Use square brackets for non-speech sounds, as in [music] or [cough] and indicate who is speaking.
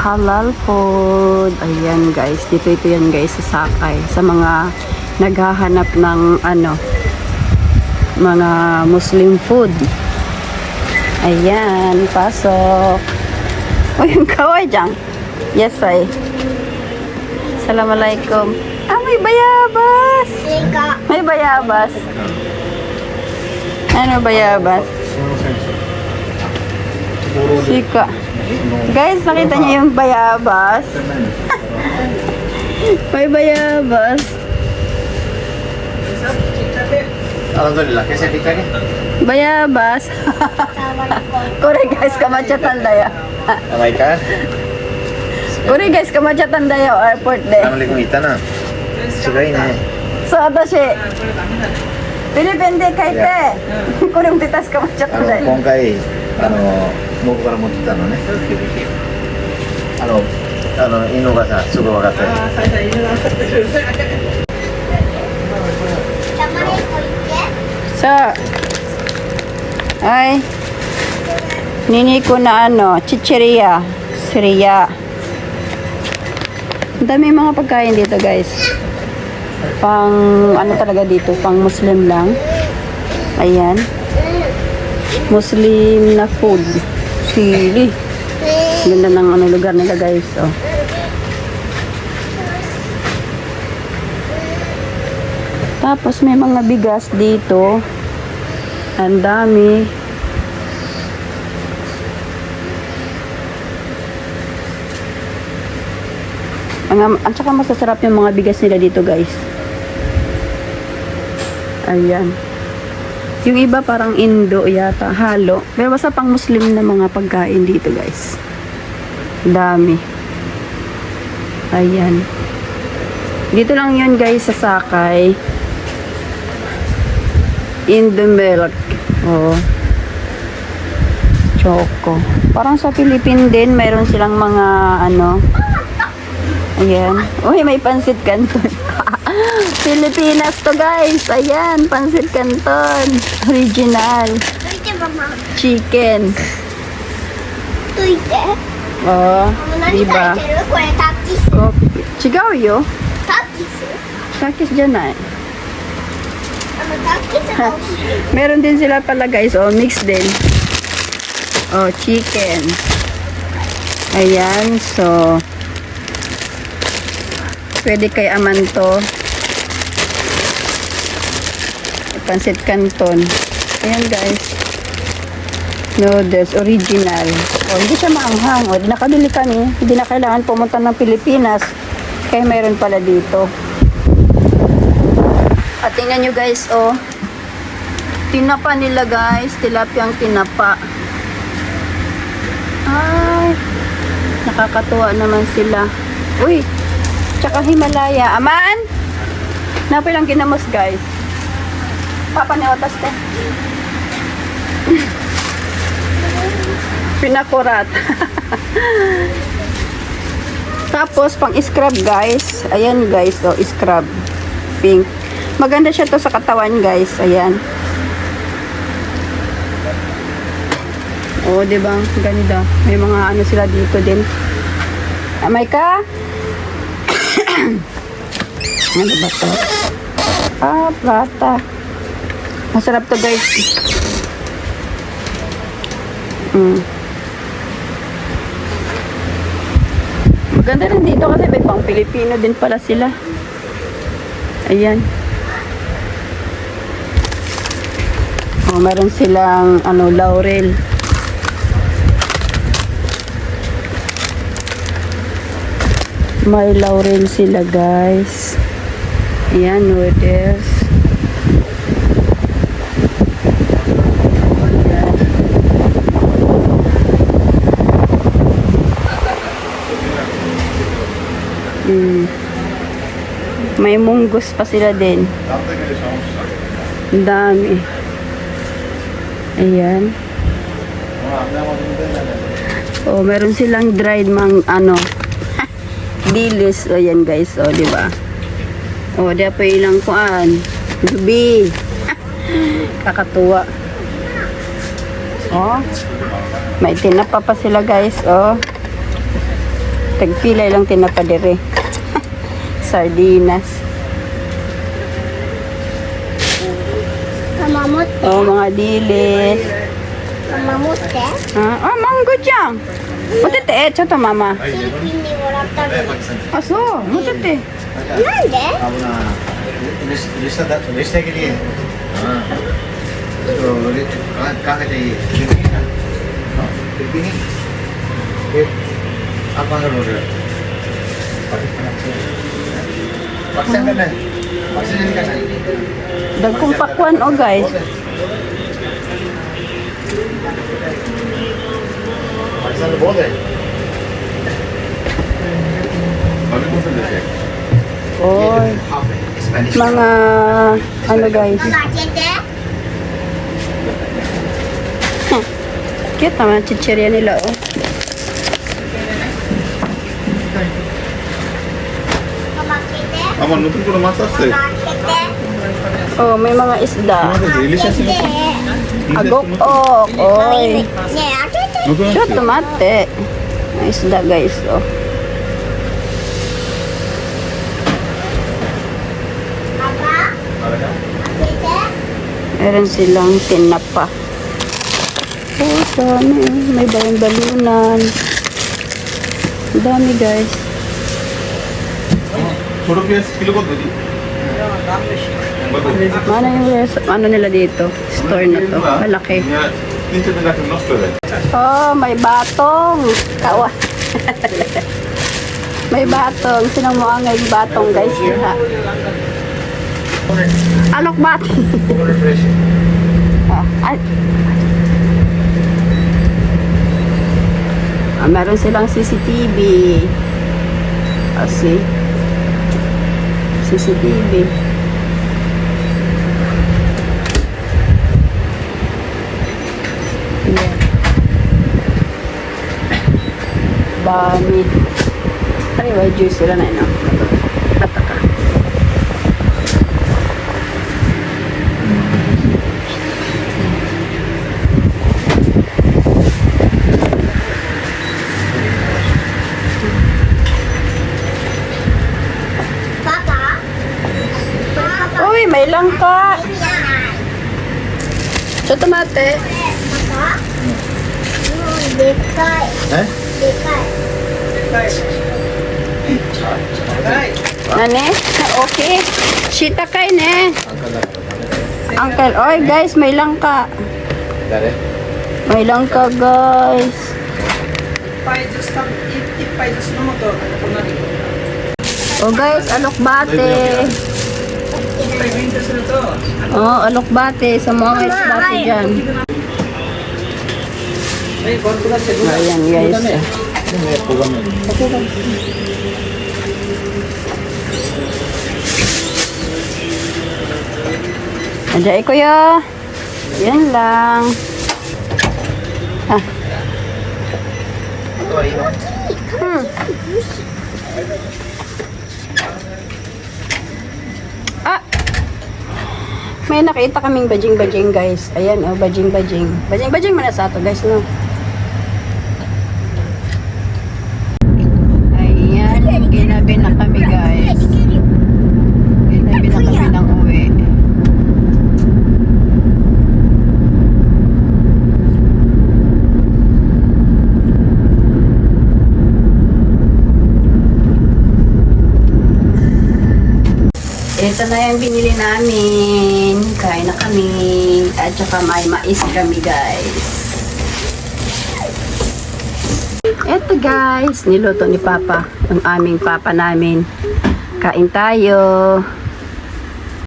Speaker 1: halal food. Ayan guys, dito ito yan guys sa Sakay. Sa mga naghahanap ng ano, mga Muslim food. Ayan, pasok. [laughs] Uy, yung kaway dyan. Yes, ay. Assalamualaikum. Ah, may bayabas. May bayabas. Ano bayabas? Sika. Guys, nakita niyo yung bayabas. [laughs] May bayabas. Bayabas. [laughs] Kore guys, kamachatan daya.
Speaker 2: Amay ka?
Speaker 1: Kore guys, kamachatan daya airport de.
Speaker 2: Ang likumita na. Sugay na. Eh.
Speaker 1: So, ato siya. Pilipindi kay te. [laughs] Kore
Speaker 2: mtitas
Speaker 1: kamachatan daya.
Speaker 2: Kung kay. あの僕から持ってたのねあのあの犬がさすぐ分かったよ
Speaker 1: So, ay, nini ko na ano, chicheria, siriya. Ang dami mga pagkain dito guys. Pang, ano talaga dito, pang Muslim lang. Ayan. Muslim na food. Sili. Ganda ng ano lugar nila guys. Oh. Tapos may mga bigas dito. Ang dami. Ang, at saka masasarap yung mga bigas nila dito guys. Ayan. Yung iba parang Indo yata, halo. Pero basta pang Muslim na mga pagkain dito guys. Dami. Ayan. Dito lang yun guys sa Sakay. In the milk. Oh. Choco. Parang sa Philippine din, mayroon silang mga ano. Ayan. Uy, may pansit canton. [laughs] Pilipinas to guys. Ayan, pansit canton. Original. Chicken. Oh, diba?
Speaker 3: Oh, Chigaw
Speaker 1: Takis dyan na
Speaker 3: eh. Ha,
Speaker 1: meron din sila pala guys. Oh, mix din. Oh, chicken. Ayan, so pwede kay aman to. Pansit canton. Ayan guys. Noodles. Original. Oh, hindi siya maanghang. Oh, di nakabili kami. Hindi na kailangan pumunta ng Pilipinas. Kaya mayroon pala dito. At tingnan nyo guys, oh. Tinapa nila guys. Tilapyang tinapa. Ay. Nakakatuwa naman sila. Uy. Tsaka Himalaya. Aman! Napay lang kinamos guys. Papa ni Otas te. [laughs] Pinakurat. [laughs] Tapos, pang scrub guys. Ayan guys, oh, scrub. Pink. Maganda siya to sa katawan guys. Ayan. Oh, di ba? Ganda. May mga ano sila dito din. Amay ka? Ano ba to? Ah, plata. Masarap to guys. Mm. Maganda rin dito kasi may pang Pilipino din pala sila. Ayan. Oh, meron silang ano, laurel. May laurel sila, guys. Ayan, noodles. Ayan. Mm. May munggos pa sila din. Dami. Ayan. Oh, meron silang dried mang ano. [laughs] dilis. Ayan guys, oh, di ba? Oh, di pa ilang kuan. Gabi. [laughs] Kakatuwa. Oh. May tinapa pa sila guys, oh. Tagpilay lang tinapadere. [laughs] Sardinas.
Speaker 3: Mamamut.
Speaker 1: Oh, mga dilis.
Speaker 3: Mamamut eh.
Speaker 1: Ah, ah mango dyan. Mutete, eh, choto mama.
Speaker 3: フィリピンでもらったのに。
Speaker 1: Aso, mutete.
Speaker 3: なんで
Speaker 2: 危ない。リストだ、リスト的に。うん。ちょっと、リかかけていい。フィリピンだ。フィリピン。え、apa nggak boleh? Vaksin kan? Vaksin ini kan?
Speaker 1: Dagkong pakwan, oh guys.
Speaker 2: നല്ല ബോധമായി
Speaker 1: Oy. Mga ano guys.
Speaker 3: Huh.
Speaker 1: Cute naman chichirya nila oh.
Speaker 4: আমার নতুন কোনো মাছ
Speaker 3: আছে
Speaker 1: ও may mga isda. Agok oh,
Speaker 3: ok. Oy. ちょ
Speaker 4: っ
Speaker 1: と
Speaker 4: 待
Speaker 1: って。isda guys, oh. Meron silang tinapa. Oh, dami. Oh. May balon-balunan. Dami guys.
Speaker 4: Oh, puro piyes, kilo ko dali.
Speaker 1: Ano yung ano nila dito? Store na to. Malaki.
Speaker 4: Dito na natin nosto rin.
Speaker 1: Oh, may batong. Kawa. may batong. Sinang mo ang ngayong batong, guys. Ha? Alok batong.
Speaker 2: oh,
Speaker 1: ah, ay. Ah, meron silang CCTV. Oh, ah, see? CCTV. Yan. Bami. Anyway, juice sila na
Speaker 3: ino. Nataka.
Speaker 1: Uy, may langka.
Speaker 3: Sa so, tomate. ゃない。
Speaker 1: Sa tomate.
Speaker 3: パパうん、でっかい。
Speaker 2: Eh?
Speaker 3: でかい。
Speaker 1: Nane? Okay. Shita kay ne. Uncle, oy guys, may langka.
Speaker 2: Dari?
Speaker 1: May langka guys.
Speaker 5: ぱいずつ多分いっぱいずつ飲むとこんなにいっ
Speaker 1: Oh guys, alokbate.
Speaker 5: ぱい勉強すると
Speaker 1: Oh, alokbate. Sa mga alokbate dyan. Ayan guys. Andiyan kuya. Yan lang. Ah. Hmm. Ah! May nakita kaming bajing-bajing guys. Ayan oh, bajing-bajing. Bajing-bajing mana sa ato guys no. Ayan, ginabi na kami guys. Ginabi na kami ng uwi. Ito na yung binili namin. Kain na kami. At saka may mais kami, guys. Ito, guys. Niluto ni Papa. Ang aming Papa namin. Kain tayo.